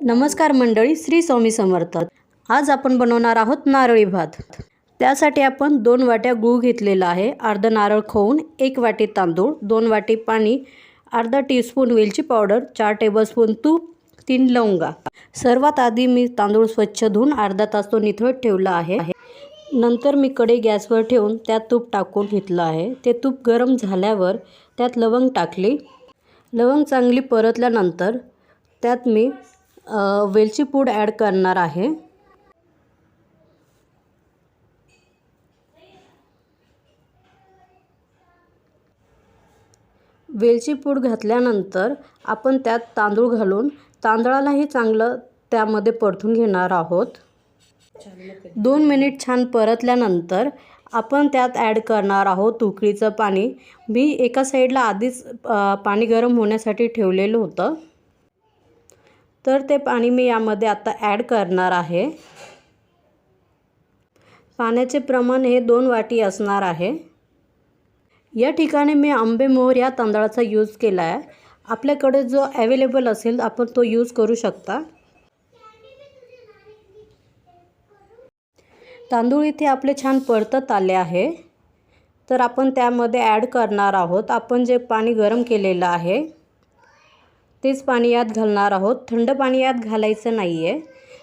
नमस्कार मंडळी श्री स्वामी समर्थ. आज आपण बनवणार आहोत नारळी भात. त्यासाठी आपण दोन वाट्या गूळ घेतलेला आहे. अर्धा नारळ खाऊन एक वाटी तांदूळ दोन वाटी पाणी अर्धा टीस्पून वेलची पावडर चार टेबलस्पून तूप तीन लवंगा. सर्वात आधी मी तांदूळ स्वच्छ धुवून अर्धा तास तो निथळत ठेवला आहे. नंतर मी कडे गॅसवर ठेवून त्यात तूप टाकून घेतलं आहे. ते तूप गरम झाल्यावर त्यात लवंग टाकली. लवंग चांगली परतल्यानंतर त्यात मी वेलची पूड ॲड करणार आहे. वेलची पूड घातल्यानंतर आपण त्यात तांदूळ घालून तांदळालाही चांगलं त्यामध्ये परतून घेणार आहोत. दोन मिनिट छान परतल्यानंतर आपण त्यात ॲड करणार आहोत उकळीचं पाणी. मी एका साईडला आधीच पाणी गरम होण्यासाठी ठेवलेलं होतं. तर ते पाणी मी यामध्ये आता ॲड करणार आहे. पाण्याचे प्रमाण हे दोन वाटी असणार आहे. या ठिकाणी मी आंबेमोहर या तांदळाचा यूज केला आहे. आपल्याकडे जो ॲवेलेबल असेल आपण तो यूज करू शकता. तांदूळ इथे आपले छान परतत आले आहे. तर आपण त्यामध्ये ॲड करणार आहोत. आपण जे पाणी गरम केलेलं आहे तेच पाणी यात घालणार आहोत. थंड पाणी यात घालायचं नाही आहे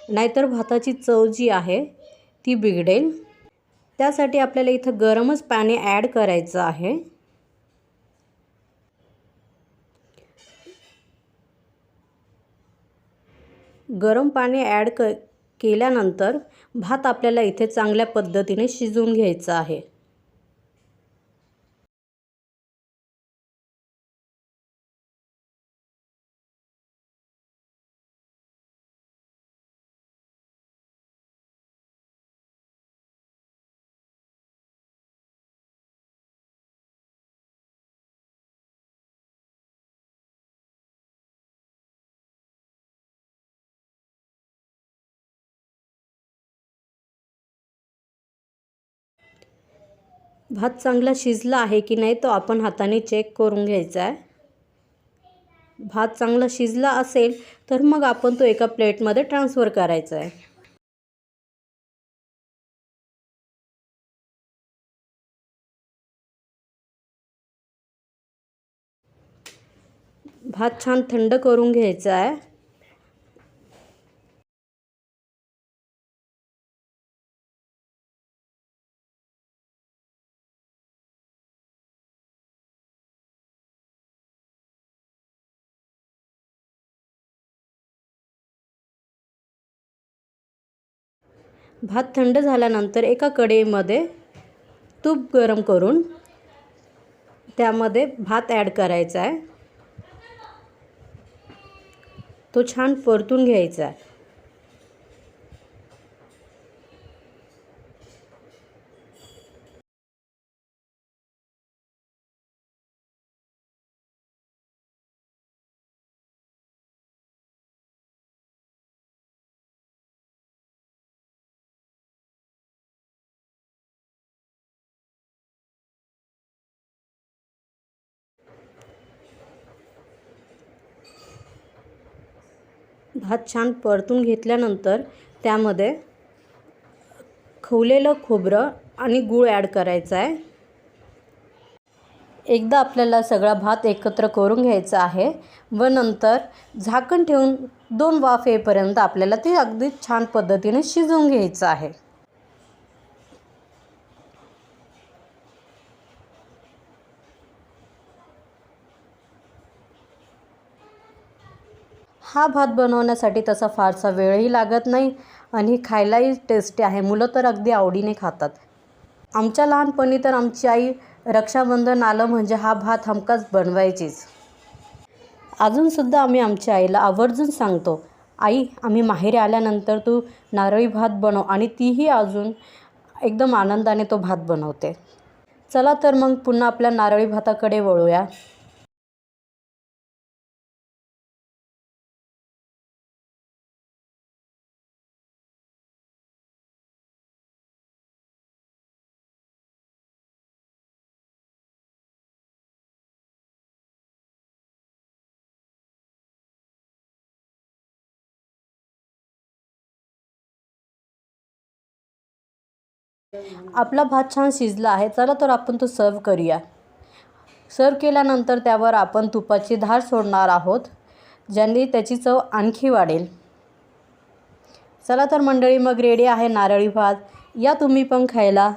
नाहीतर भाताची चव जी आहे ती बिघडेल. त्यासाठी आपल्याला इथं गरमच पाणी ॲड करायचं आहे. गरम पाणी ॲड क केल्यानंतर भात आपल्याला इथे चांगल्या पद्धतीने शिजवून घ्यायचा आहे. भात चांगला शिजला आहे की नाही तो आपण हाताने चेक करून घ्यायचा आहे. भात चांगला शिजला असेल तर मग आपण तो एका प्लेटमध्ये ट्रान्सफर करायचा आहे. भात छान थंड करून घ्यायचा आहे. भात थंड झाल्यानंतर एका कढईमध्ये तूप गरम करून त्यामध्ये भात ॲड करायचा आहे. तो छान परतून घ्यायचा आहे. भात छान परतून घेतल्यानंतर त्यामध्ये खवलेलं खोबरं आणि गूळ ॲड करायचं आहे. एकदा आपल्याला सगळा भात एकत्र करून घ्यायचा आहे व नंतर झाकण ठेवून दोन वाफ येईपर्यंत आपल्याला ते अगदी छान पद्धतीने शिजवून घ्यायचं आहे. हा भात बनवण्यासाठी तसा फारसा वेळही लागत नाही आणि खायलाही टेस्टी आहे. मुलं तर अगदी आवडीने खातात. आमच्या लहानपणी तर आमची आई रक्षाबंधन आलं म्हणजे हा भात हमकाच बनवायचीच. अजूनसुद्धा आम्ही आमच्या आईला आवर्जून सांगतो आई आम्ही माहेरी आल्यानंतर तू नारळी भात बनव आणि तीही अजून एकदम आनंदाने तो भात बनवते. चला तर मग पुन्हा आपल्या नारळी भाताकडे वळूया. आपला भात छान शिजला आहे चला तर आपण तो सर्व करूया. सर्व केल्यानंतर त्यावर आपण तुपाची धार सोडणार आहोत ज्यांनी त्याची चव आणखी वाढेल. चला तर मंडळी मग रेडी आहे नारळी भात. या तुम्ही पण खायला.